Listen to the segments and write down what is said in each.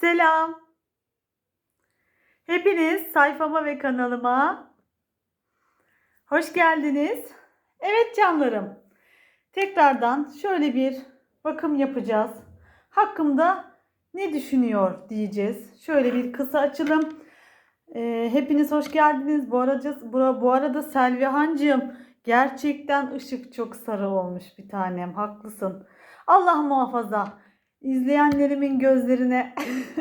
Selam. Hepiniz sayfama ve kanalıma hoş geldiniz. Evet canlarım. Tekrardan şöyle bir bakım yapacağız. Hakkımda ne düşünüyor diyeceğiz. Şöyle bir kısa açılım. Ee, hepiniz hoş geldiniz. Bu arada, bu, arada Selvihancığım gerçekten ışık çok sarı olmuş bir tanem. Haklısın. Allah muhafaza. İzleyenlerimin gözlerine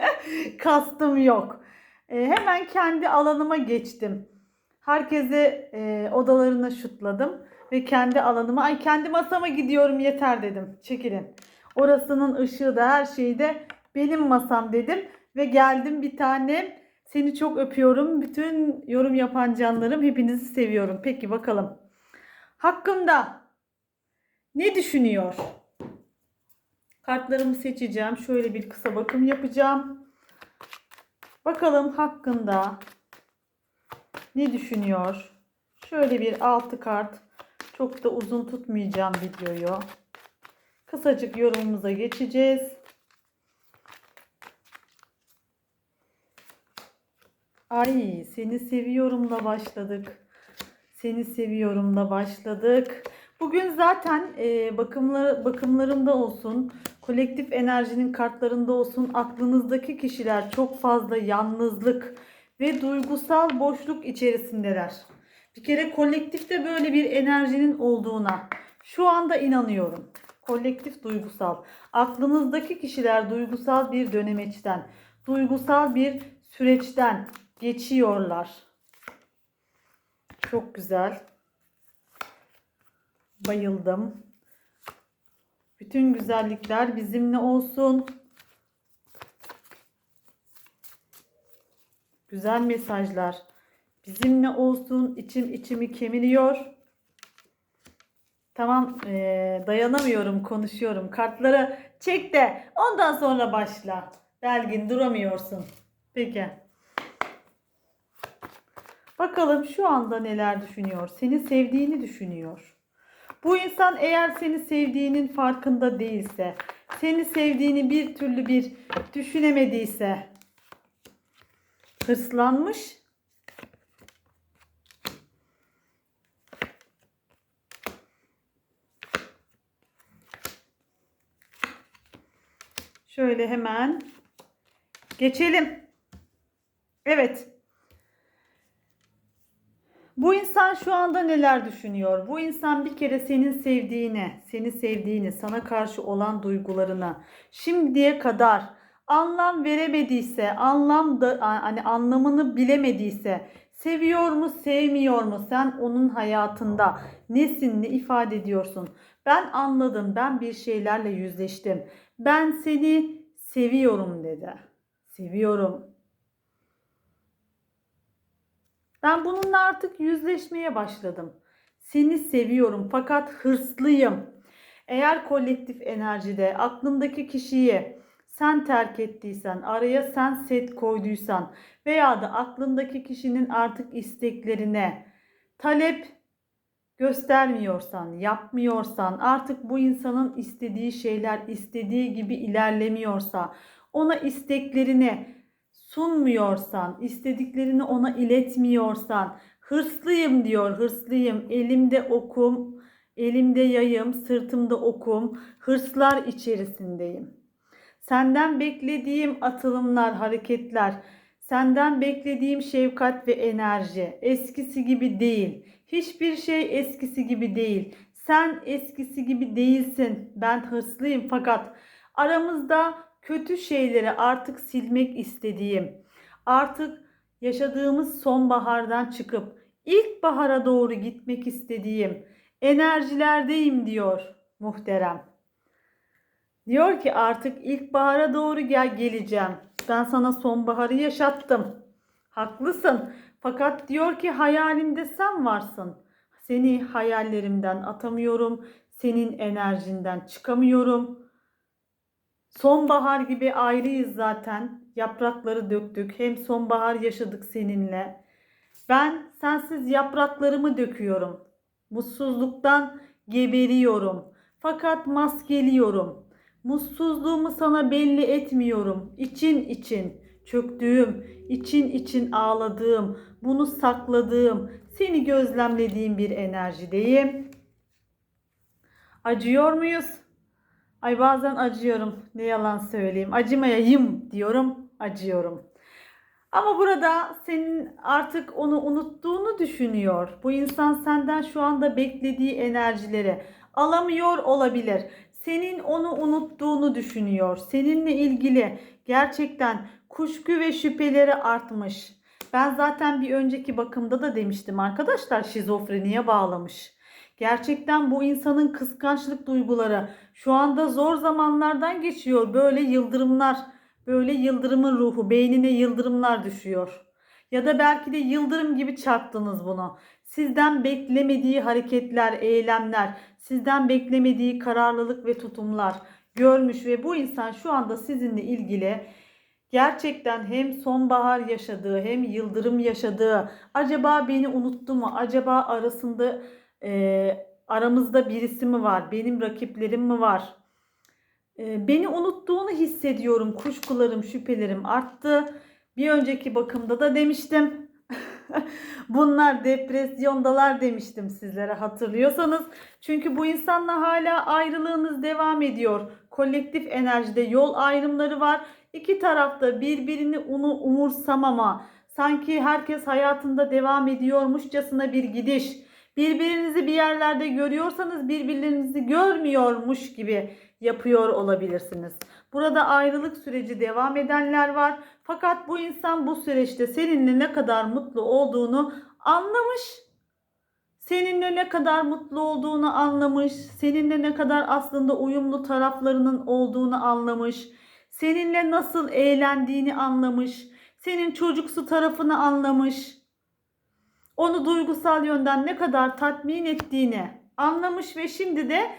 kastım yok. Ee, hemen kendi alanıma geçtim. Herkese e, odalarına şutladım ve kendi alanıma, ay kendi masama gidiyorum yeter dedim. Çekilin. Orasının ışığı da her şeyi de benim masam dedim ve geldim bir tane. Seni çok öpüyorum. Bütün yorum yapan canlarım hepinizi seviyorum. Peki bakalım. Hakkımda ne düşünüyor? Kartlarımı seçeceğim. Şöyle bir kısa bakım yapacağım. Bakalım hakkında ne düşünüyor? Şöyle bir altı kart. Çok da uzun tutmayacağım videoyu. Kısacık yorumumuza geçeceğiz. Ay seni seviyorumla başladık. Seni seviyorumla başladık. Bugün zaten e, bakımları, bakımlarımda olsun, kolektif enerjinin kartlarında olsun aklınızdaki kişiler çok fazla yalnızlık ve duygusal boşluk içerisindeler. Bir kere kolektifte böyle bir enerjinin olduğuna şu anda inanıyorum. Kolektif duygusal. Aklınızdaki kişiler duygusal bir dönemeçten, duygusal bir süreçten geçiyorlar. Çok güzel. Bayıldım. Bütün güzellikler bizimle olsun. Güzel mesajlar. Bizimle olsun. İçim içimi kemiriyor. Tamam ee, dayanamıyorum konuşuyorum. Kartları çek de ondan sonra başla. Belgin duramıyorsun. Peki. Bakalım şu anda neler düşünüyor. Seni sevdiğini düşünüyor. Bu insan eğer seni sevdiğinin farkında değilse, seni sevdiğini bir türlü bir düşünemediyse, hırslanmış. Şöyle hemen geçelim. Evet. Bu insan şu anda neler düşünüyor? Bu insan bir kere senin sevdiğine, seni sevdiğini, sana karşı olan duygularına şimdiye kadar anlam veremediyse, anlam da hani anlamını bilemediyse, seviyor mu, sevmiyor mu? Sen onun hayatında nesin, ne ifade ediyorsun? Ben anladım, ben bir şeylerle yüzleştim. Ben seni seviyorum dedi. Seviyorum. Ben bununla artık yüzleşmeye başladım. Seni seviyorum fakat hırslıyım. Eğer kolektif enerjide aklındaki kişiyi sen terk ettiysen, araya sen set koyduysan veya da aklındaki kişinin artık isteklerine talep göstermiyorsan, yapmıyorsan, artık bu insanın istediği şeyler istediği gibi ilerlemiyorsa, ona isteklerini sunmuyorsan, istediklerini ona iletmiyorsan, hırslıyım diyor, hırslıyım, elimde okum, elimde yayım, sırtımda okum, hırslar içerisindeyim. Senden beklediğim atılımlar, hareketler, senden beklediğim şefkat ve enerji eskisi gibi değil. Hiçbir şey eskisi gibi değil. Sen eskisi gibi değilsin. Ben hırslıyım fakat aramızda kötü şeyleri artık silmek istediğim, artık yaşadığımız sonbahardan çıkıp ilkbahara doğru gitmek istediğim enerjilerdeyim diyor muhterem. Diyor ki artık ilkbahara doğru gel geleceğim. Ben sana sonbaharı yaşattım. Haklısın. Fakat diyor ki hayalimde sen varsın. Seni hayallerimden atamıyorum. Senin enerjinden çıkamıyorum. Sonbahar gibi ayrıyız zaten. Yaprakları döktük. Hem sonbahar yaşadık seninle. Ben sensiz yapraklarımı döküyorum. Mutsuzluktan geberiyorum. Fakat maskeliyorum. Mutsuzluğumu sana belli etmiyorum. İçin için çöktüğüm, için için ağladığım, bunu sakladığım, seni gözlemlediğim bir enerjideyim. Acıyor muyuz? Ay bazen acıyorum. Ne yalan söyleyeyim. Acımayayım diyorum. Acıyorum. Ama burada senin artık onu unuttuğunu düşünüyor. Bu insan senden şu anda beklediği enerjileri alamıyor olabilir. Senin onu unuttuğunu düşünüyor. Seninle ilgili gerçekten kuşku ve şüpheleri artmış. Ben zaten bir önceki bakımda da demiştim arkadaşlar şizofreniye bağlamış. Gerçekten bu insanın kıskançlık duyguları şu anda zor zamanlardan geçiyor. Böyle yıldırımlar, böyle yıldırımın ruhu, beynine yıldırımlar düşüyor. Ya da belki de yıldırım gibi çarptınız bunu. Sizden beklemediği hareketler, eylemler, sizden beklemediği kararlılık ve tutumlar görmüş ve bu insan şu anda sizinle ilgili gerçekten hem sonbahar yaşadığı hem yıldırım yaşadığı acaba beni unuttu mu? Acaba arasında e, aramızda birisi mi var? Benim rakiplerim mi var? E, beni unuttuğunu hissediyorum. Kuşkularım, şüphelerim arttı. Bir önceki bakımda da demiştim. Bunlar depresyondalar demiştim sizlere hatırlıyorsanız. Çünkü bu insanla hala ayrılığınız devam ediyor. Kolektif enerjide yol ayrımları var. İki tarafta birbirini onu umursamama, sanki herkes hayatında devam ediyormuşçasına bir gidiş. Birbirinizi bir yerlerde görüyorsanız birbirlerinizi görmüyormuş gibi yapıyor olabilirsiniz. Burada ayrılık süreci devam edenler var. Fakat bu insan bu süreçte seninle ne kadar mutlu olduğunu anlamış. Seninle ne kadar mutlu olduğunu anlamış. Seninle ne kadar aslında uyumlu taraflarının olduğunu anlamış. Seninle nasıl eğlendiğini anlamış. Senin çocuksu tarafını anlamış. Onu duygusal yönden ne kadar tatmin ettiğini anlamış ve şimdi de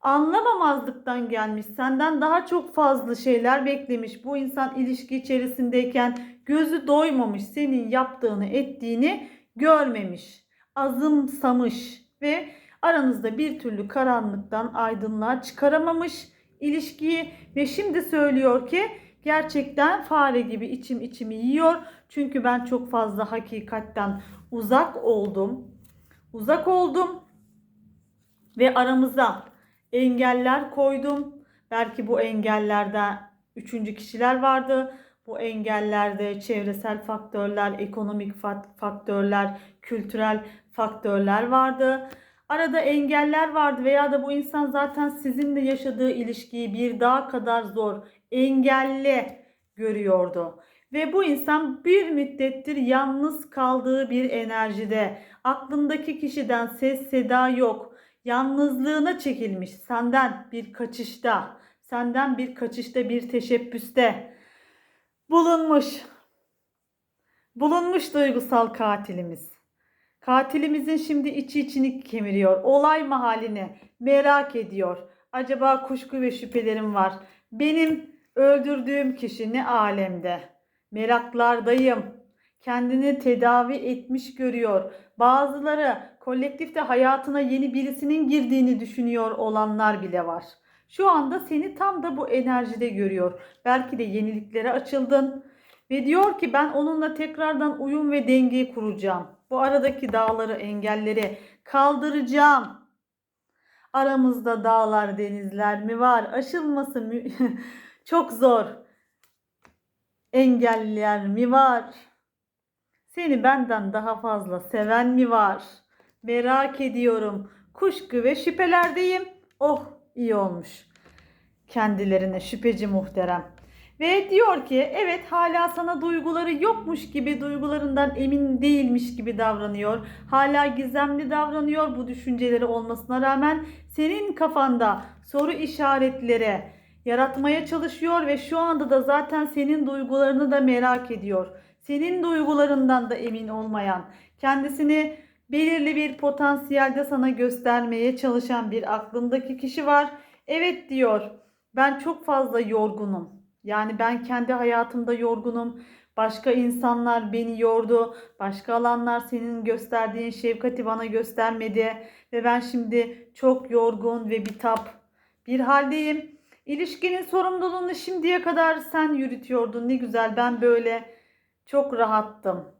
anlamamazlıktan gelmiş. Senden daha çok fazla şeyler beklemiş. Bu insan ilişki içerisindeyken gözü doymamış. Senin yaptığını, ettiğini görmemiş. Azımsamış ve aranızda bir türlü karanlıktan aydınlığa çıkaramamış ilişkiyi ve şimdi söylüyor ki gerçekten fare gibi içim içimi yiyor. Çünkü ben çok fazla hakikatten uzak oldum. Uzak oldum ve aramıza engeller koydum. Belki bu engellerde üçüncü kişiler vardı. Bu engellerde çevresel faktörler, ekonomik faktörler, kültürel faktörler vardı. Arada engeller vardı veya da bu insan zaten sizinle yaşadığı ilişkiyi bir daha kadar zor, engelli görüyordu. Ve bu insan bir müddettir yalnız kaldığı bir enerjide. Aklındaki kişiden ses seda yok. Yalnızlığına çekilmiş senden bir kaçışta, senden bir kaçışta bir teşebbüste bulunmuş. Bulunmuş duygusal katilimiz. Katilimizin şimdi içi içini kemiriyor. Olay mahallini merak ediyor. Acaba kuşku ve şüphelerim var. Benim öldürdüğüm kişi ne alemde? Meraklardayım. Kendini tedavi etmiş görüyor. Bazıları kolektifte hayatına yeni birisinin girdiğini düşünüyor olanlar bile var. Şu anda seni tam da bu enerjide görüyor. Belki de yeniliklere açıldın ve diyor ki ben onunla tekrardan uyum ve dengeyi kuracağım. Bu aradaki dağları, engelleri kaldıracağım. Aramızda dağlar, denizler mi var? Aşılması mü çok zor. Engeller mi var? Seni benden daha fazla seven mi var? Merak ediyorum. Kuşku ve şüphelerdeyim. Oh iyi olmuş. Kendilerine şüpheci muhterem. Ve diyor ki evet hala sana duyguları yokmuş gibi duygularından emin değilmiş gibi davranıyor. Hala gizemli davranıyor bu düşünceleri olmasına rağmen senin kafanda soru işaretleri yaratmaya çalışıyor ve şu anda da zaten senin duygularını da merak ediyor. Senin duygularından da emin olmayan, kendisini belirli bir potansiyelde sana göstermeye çalışan bir aklındaki kişi var. Evet diyor. Ben çok fazla yorgunum. Yani ben kendi hayatımda yorgunum. Başka insanlar beni yordu. Başka alanlar senin gösterdiğin şefkati bana göstermedi. Ve ben şimdi çok yorgun ve bitap bir haldeyim. İlişkinin sorumluluğunu şimdiye kadar sen yürütüyordun. Ne güzel ben böyle çok rahattım.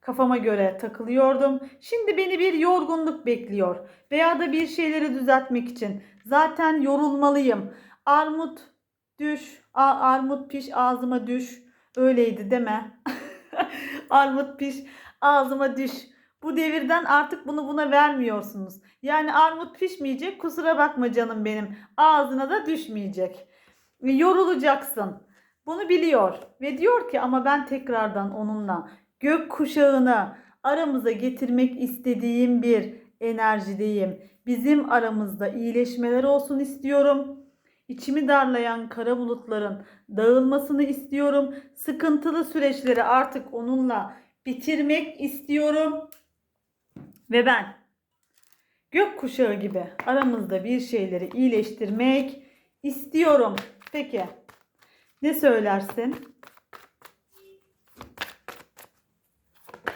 Kafama göre takılıyordum. Şimdi beni bir yorgunluk bekliyor. Veya da bir şeyleri düzeltmek için. Zaten yorulmalıyım. Armut düş, armut piş ağzıma düş. Öyleydi deme. armut piş ağzıma düş. Bu devirden artık bunu buna vermiyorsunuz. Yani armut pişmeyecek kusura bakma canım benim. Ağzına da düşmeyecek. Yorulacaksın. Bunu biliyor ve diyor ki ama ben tekrardan onunla gök kuşağını aramıza getirmek istediğim bir enerjideyim. Bizim aramızda iyileşmeler olsun istiyorum. İçimi darlayan kara bulutların dağılmasını istiyorum. Sıkıntılı süreçleri artık onunla bitirmek istiyorum. Ve ben gök kuşağı gibi aramızda bir şeyleri iyileştirmek istiyorum. Peki ne söylersin?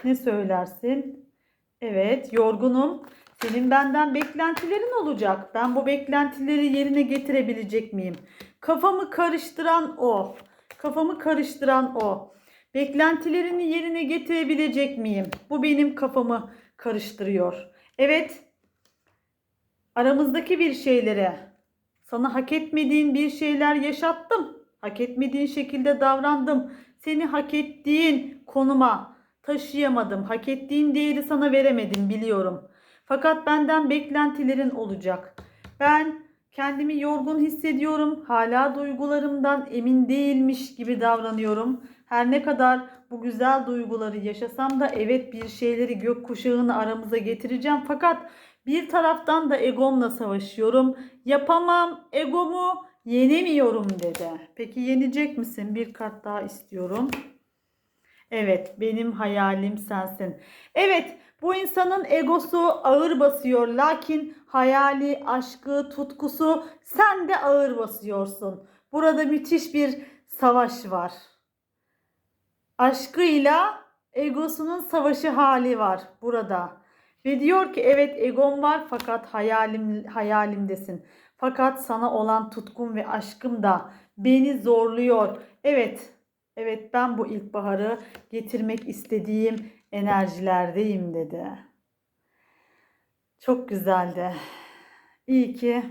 Ne söylersin? Evet, yorgunum. Senin benden beklentilerin olacak. Ben bu beklentileri yerine getirebilecek miyim? Kafamı karıştıran o. Kafamı karıştıran o. Beklentilerini yerine getirebilecek miyim? Bu benim kafamı karıştırıyor. Evet. Aramızdaki bir şeylere sana hak etmediğin bir şeyler yaşattım. Hak etmediğin şekilde davrandım. Seni hak ettiğin konuma taşıyamadım. Hak ettiğin değeri sana veremedim biliyorum. Fakat benden beklentilerin olacak. Ben kendimi yorgun hissediyorum. Hala duygularımdan emin değilmiş gibi davranıyorum. Her ne kadar bu güzel duyguları yaşasam da evet bir şeyleri gökkuşağını aramıza getireceğim. Fakat bir taraftan da egomla savaşıyorum. Yapamam, egomu yenemiyorum dedi. Peki yenecek misin? Bir kart daha istiyorum. Evet, benim hayalim sensin. Evet, bu insanın egosu ağır basıyor. Lakin hayali, aşkı, tutkusu sen de ağır basıyorsun. Burada müthiş bir savaş var. Aşkıyla egosunun savaşı hali var burada. Ve diyor ki evet egom var fakat hayalim hayalimdesin. Fakat sana olan tutkum ve aşkım da beni zorluyor. Evet, evet ben bu ilkbaharı getirmek istediğim enerjilerdeyim dedi. Çok güzeldi. İyi ki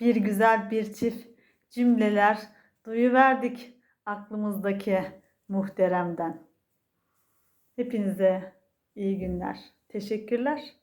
bir güzel bir çift cümleler duyuverdik aklımızdaki muhteremden. Hepinize iyi günler. Teşekkürler.